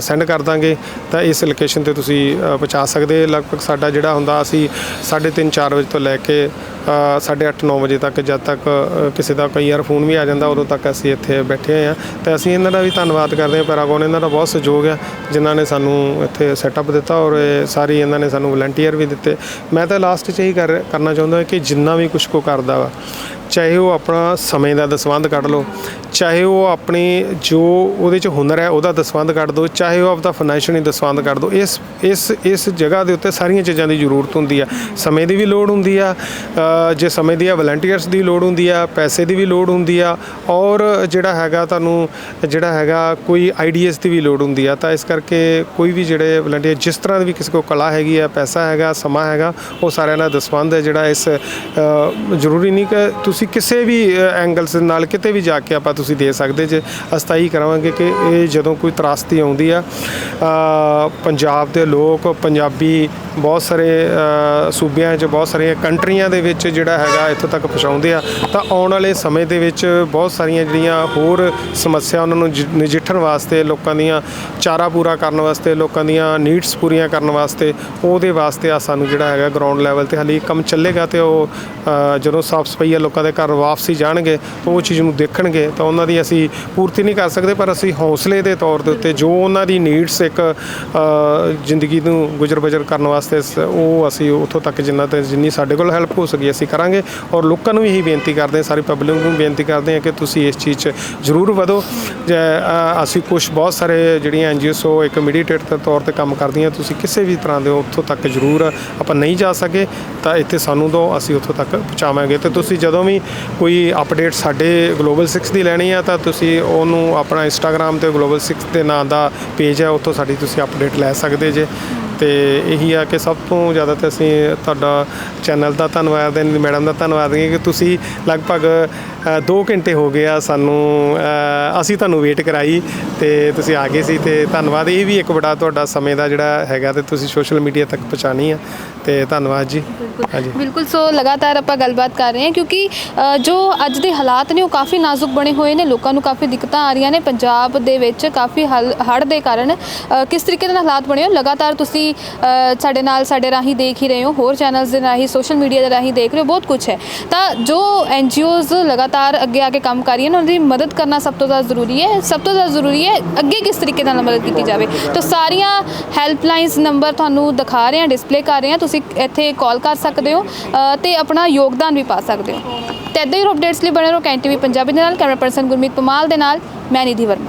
ਸੈਂਡ ਕਰ ਦਾਂਗੇ। ਤਾਂ ਇਸ ਲੋਕੇਸ਼ਨ ਤੇ ਤੁਸੀਂ ਪਹੁੰਚਾ ਸਕਦੇ ਲਗਭਗ ਸਾਡਾ ਜਿਹੜਾ ਹੁੰਦਾ, ਅਸੀਂ 3:30 4 ਵਜੇ ਤੋਂ ਲੈ ਕੇ 8:30 9 ਵਜੇ ਤੱਕ ਜਦ ਤੱਕ ਕਿਸੇ ਦਾ ਕਈ ਵਾਰ ਫੋਨ ਵੀ ਆ ਜਾਂਦਾ, ਉਦੋਂ ਤੱਕ ਅਸੀਂ ਇੱਥੇ ਬੈਠੇ ਹੋਏ ਆ। ਤੇ ਅਸੀਂ ਇਹਨਾਂ ਦਾ ਵੀ ਧੰਨਵਾਦ ਕਰਦੇ ਹਾਂ। ਪੈਰਾਗੋਨ ਇਹਨਾਂ ਦਾ ਬਹੁਤ ਸਹਿਯੋਗ ਆ, ਜਿਨ੍ਹਾਂ ਨੇ ਸਾਨੂੰ ਇੱਥੇ ਸੈਟਅਪ ਦਿੱਤਾ ਔਰ ਸਾਰੀ ਇਹਨਾਂ ਨੇ ਸਾਨੂੰ ਵਲੰਟੀਅਰ ਵੀ ਦਿੱਤੇ। ਮੈਂ ਤਾਂ ਲਾਸਟ 'ਚ ਇਹੀ ਕਰ, ਕਰਨਾ ਚਾਹੁੰਦਾ ਕਿ ਜਿੰਨਾ ਵੀ ਕੁਝ ਕੋ ਕਰਦਾ ਵਾ ਚਾਹੇ ਉਹ ਆਪਣਾ ਸਮੇਂ ਦਾ ਦਸਵੰਧ ਕੱਢ ਲਓ ਚਾਹੇ ਉਹ ਆਪਣੀ ਜੋ ਉਹਦੇ ਚ ਹੁਨਰ ਹੈ, ਉਹਦਾ ਦਸਵੰਧ ਕੱਢ ਦਿਓ, ਚਾਹੇ ਉਹ ਆਪਦਾ ਫਾਈਨੈਂਸ਼ੀਅਲੀ ਦਸਵੰਧ ਕੱਢ ਦਿਓ, ਇਸ ਇਸ ਇਸ ਜਗ੍ਹਾ ਦੇ ਉੱਤੇ ਸਾਰੀਆਂ ਚੀਜ਼ਾਂ ਦੀ ਜ਼ਰੂਰਤ ਹੁੰਦੀ ਆ ਸਮੇਂ ਦੀ ਵੀ ਲੋੜ ਹੁੰਦੀ ਆ ਜੇ ਸਮੇਂ ਦੀ ਆ ਵਲੰਟੀਅਰਸ ਦੀ ਲੋੜ ਹੁੰਦੀ ਆ, ਪੈਸੇ ਦੀ ਵੀ ਲੋੜ ਹੁੰਦੀ ਆ, ਔਰ ਜਿਹੜਾ ਹੈਗਾ ਤੁਹਾਨੂੰ, ਜਿਹੜਾ ਹੈਗਾ ਕੋਈ ਆਈਡੀਐਸ ਦੀ ਵੀ ਲੋੜ ਹੁੰਦੀ ਆ, ਤਾਂ ਇਸ ਕਰਕੇ ਕੋਈ ਵੀ ਜਿਹੜੇ ਵਲੰਟੀਅਰ ਜਿਸ ਤਰ੍ਹਾਂ ਦੀ ਵੀ ਕਿਸੇ ਕੋਲ ਕਲਾ ਹੈਗੀ ਆ, ਪੈਸਾ ਹੈਗਾ, ਸਮਾਂ ਹੈਗਾ, ਉਹ ਸਾਰਿਆਂ ਦਾ ਦਸਵੰਧ ਹੈ, ਜਿਹੜਾ ਇਸ ਜ਼ਰੂਰੀ ਨਹੀਂ ਕਿ ਤੁਸੀਂ ਕਿਸੇ ਵੀ ਐਂਗਲਸ ਨਾਲ ਕਿਤੇ ਵੀ ਜਾ ਕੇ ਆਪਾਂ ਤੁਸੀਂ ਦੇ ਸਕਦੇ ਜੇ। ਅਸਤਾਈ ਕਰਾਵਾਂਗੇ ਕਿ ਇਹ ਜਦੋਂ ਕੋਈ ਤਰਾਸਤੀ ਆਉਂਦੀ ਆ ਪੰਜਾਬ ਦੇ ਲੋਕ, ਪੰਜਾਬੀ ਬਹੁਤ ਸਾਰੇ ਸੂਬਿਆਂ 'ਚ, ਬਹੁਤ ਸਾਰੀਆਂ ਕੰਟਰੀਆਂ ਦੇ ਵਿੱਚ ਜਿਹੜਾ ਹੈਗਾ ਇੱਥੋਂ ਤੱਕ ਪਹੁੰਚਾਉਂਦੇ ਆ, ਤਾਂ ਆਉਣ ਵਾਲੇ ਸਮੇਂ ਦੇ ਵਿੱਚ ਬਹੁਤ ਸਾਰੀਆਂ ਜਿਹੜੀਆਂ ਹੋਰ ਸਮੱਸਿਆ ਉਹਨਾਂ ਨੂੰ ਜ- ਨਜਿੱਠਣ ਵਾਸਤੇ, ਲੋਕਾਂ ਦੀਆਂ ਚਾਰਾ ਪੂਰਾ ਕਰਨ ਵਾਸਤੇ, ਲੋਕਾਂ ਦੀਆਂ ਨੀਡਸ ਪੂਰੀਆਂ ਕਰਨ ਵਾਸਤੇ, ਉਹਦੇ ਵਾਸਤੇ ਆ ਸਾਨੂੰ ਜਿਹੜਾ ਹੈਗਾ ਗਰਾਊਂਡ ਲੈਵਲ ਤੇ ਹਾਲੇ ਕੰਮ ਚੱਲੇਗਾ ਤੇ ਉਹ ਜਦੋਂ ਸਾਫ਼ ਸਫ਼ਾਈ ਆ, ਲੋਕਾਂ ਦੇ ਘਰ ਵਾਪਸੀ ਜਾਣਗੇ ਤਾਂ ਉਹ ਚੀਜ਼ ਨੂੰ ਦੇਖਣਗੇ, ਤਾਂ ਉਹਨਾਂ ਦੀ ਅਸੀਂ ਪੂਰਤੀ ਨਹੀਂ ਕਰ ਸਕਦੇ ਪਰ ਅਸੀਂ ਹੌਸਲੇ ਦੇ ਤੌਰ ਦੇ ਉੱਤੇ ਜੋ ਉਹਨਾਂ ਦੀ ਨੀਡਸ ਇੱਕ ਜ਼ਿੰਦਗੀ ਨੂੰ ਗੁਜ਼ਰ ਬਜਰ ਕਰਨ ਵਾਸਤੇ ਸ- ਉਹ ਅਸੀਂ ਉੱਥੋਂ ਤੱਕ ਜਿੰਨਾ ਤੇ ਜਿੰਨੀ ਸਾਡੇ ਕੋਲ ਹੈਲਪ ਹੋ ਸਕੀ ਅਸੀਂ ਕਰਾਂਗੇ। ਔਰ ਲੋਕਾਂ ਨੂੰ ਵੀ ਇਹੀ ਬੇਨਤੀ ਕਰਦੇ ਹਾਂ ਸਾਰੀ ਪਬਲਿਕ ਨੂੰ ਬੇਨਤੀ ਕਰਦੇ ਹਾਂ ਕਿ ਤੁਸੀਂ ਇਸ ਚੀਜ਼ 'ਚ ਜ਼ਰੂਰ ਵਧੋ। ਜੇ, ਅਸੀਂ ਕੁਝ ਬਹੁਤ ਸਾਰੇ ਜਿਹੜੀਆਂ ਐਨਜੀਓਸ ਉਹ ਇੱਕ ਮੀਡੀਏਟਰ ਦੇ ਤੌਰ ਤੇ ਕੰਮ ਕਰਦੀਆਂ ਤੁਸੀਂ ਕਿਸੇ ਵੀ ਤਰ੍ਹਾਂ ਦੇ ਉੱਥੋਂ ਤੱਕ ਜ਼ਰੂਰ ਆਪਾਂ ਨਹੀਂ ਜਾ ਸਕੇ ਤਾਂ ਇੱਥੇ ਸਾਨੂੰ ਦੋ ਅਸੀਂ ਉੱਥੋਂ ਤੱਕ ਪਹੁੰਚਾਵਾਂਗੇ। ਤੇ ਤੁਸੀਂ ਜਦੋਂ ਵੀ ਕੋਈ ਅਪਡੇਟ ਸਾਡੇ ਗਲੋਬਲ 6 ਦੀ ਲੈਣ ਆ ਤਾਂ ਤੁਸੀਂ ਉਹਨੂੰ ਆਪਣਾ ਇੰਸਟਾਗ੍ਰam ਤੇ ਗਲੋਬਲ 6 ਦੇ ਨਾਂ ਦਾ ਪੇਜ ਹੈ, ਉੱਥੋਂ ਸਾਡੀ ਤੁਸੀਂ ਅਪਡੇਟ ਲੈ ਸਕਦੇ ਜੇ। ਤੇ ਇਹੀ ਆ ਕਿ ਸਭ ਤੋਂ ਜ਼ਿਆਦਾ ਤੇ ਅਸੀਂ ਤੁਹਾਡਾ ਚੈਨਲ ਦਾ ਧੰਨਵਾਦ ਹੈ ਮੈਡਮ ਦਾ ਧੰਨਵਾਦ ਹੈ ਕਿ ਤੁਸੀਂ ਲਗਭਗ 2 ਘੰਟੇ ਹੋ ਗਏ ਆ ਸਾਨੂੰ ਅਸੀਂ ਤੁਹਾਨੂੰ ਵੇਟ ਕਰਾਈ ਤੇ ਤੁਸੀਂ ਆ ਗਏ ਸੀ ਤੇ ਧੰਨਵਾਦ। ਇਹ ਵੀ ਇੱਕ ਬੜਾ ਤੁਹਾਡਾ ਸਮੇਂ ਦਾ ਜਿਹੜਾ ਹੈਗਾ ਤੇ ਤੁਸੀਂ ਸੋਸ਼ਲ ਮੀਡੀਆ ਤੱਕ ਪਹੁੰਚਾਣੀ ਆ ਤੇ ਧੰਨਵਾਦ ਜੀ। ਹਾਂਜੀ। ਬਿਲਕੁਲ ਸੋ ਲਗਾਤਾਰ ਆਪਾਂ ਗੱਲਬਾਤ ਕਰ ਰਹੇ ਹਾਂ ਕਿਉਂਕਿ ਜੋ ਅੱਜ ਦੇ ਹਾਲਾਤ ਨੇ ਉਹ ਕਾਫੀ ਨਾਜ਼ੁਕ ਬਣੇ ਹੋਏ ਨੇ ਲੋਕਾਂ ਨੂੰ ਕਾਫੀ ਦਿੱਕਤਾਂ ਆ ਰਹੀਆਂ ਨੇ ਪੰਜਾਬ ਦੇ ਵਿੱਚ ਕਾਫੀ ਹੜ੍ਹ ਦੇ ਕਾਰਨ ਕਿਸ ਤਰੀਕੇ ਦੇ ਨਾਲ ਹਾਲਾਤ ਬਣੇ ਹੋ ਲਗਾਤਾਰ ਤੁਸੀਂ ਅ, ਸਾਡੇ ਨਾਲ ਸਾਡੇ ਰਾਹੀਂ ਦੇਖ ਹੀ ਰਹੇ ਹੋ ਹੋਰ ਚੈਨਲਸ ਦੇ ਰਾਹੀਂ ਸੋਸ਼ਲ ਮੀਡੀਆ ਦੇ ਰਾਹੀਂ ਦੇਖ ਰਹੇ ਹੋ ਬਹੁਤ ਕੁਝ ਹੈ। ਤਾਂ ਜੋ ਐਨਜੀਓਜ਼ ਲਗਾਤਾਰ ਅੱਗੇ ਆ ਕੇ ਕੰਮ ਕਰ ਰਹੀਆਂ ਨੇ ਉਹਨਾਂ ਦੀ ਮਦਦ ਕਰਨਾ ਸਭ ਤੋਂ ਜ਼ਿਆਦਾ ਜ਼ਰੂਰੀ ਹੈ। ਸਭ ਤੋਂ ਜ਼ਿਆਦਾ ਜ਼ਰੂਰੀ ਹੈ ਅੱਗੇ ਕਿਸ ਤਰੀਕੇ ਨਾਲ ਮਦਦ ਕੀਤੀ ਜਾਵੇ। ਤਾਂ ਸਾਰੀਆਂ ਹੈਲਪਲਾਈਨਸ ਨੰਬਰ ਤੁਹਾਨੂੰ ਦਿਖਾ ਰਹੇ ਹਾਂ ਡਿਸਪਲੇ ਕਰ ਰਹੇ ਹਾਂ। ਤੁਸੀਂ ਇੱਥੇ ਕਾਲ ਕਰ ਸਕਦੇ ਹੋ ਅ, ਤੇ ਆਪਣਾ ਯੋਗਦਾਨ ਵੀ ਪਾ ਸਕਦੇ ਹੋ। ਤੇ ਇੱਦਾਂ ਹੀ ਅਪਡੇਟਸ ਲਈ ਬਣੇ ਰਹੋ ਕੈਂਟੀਵੀ ਪੰਜਾਬੀ ਦੇ ਨਾਲ ਕੈਮਰਾ ਪਰਸਨ ਗੁਰਮੀਤ ਪਮਾਲ ਦੇ ਨਾਲ ਮੈਂ ਨਿਧੀ ਵਰਮਾ।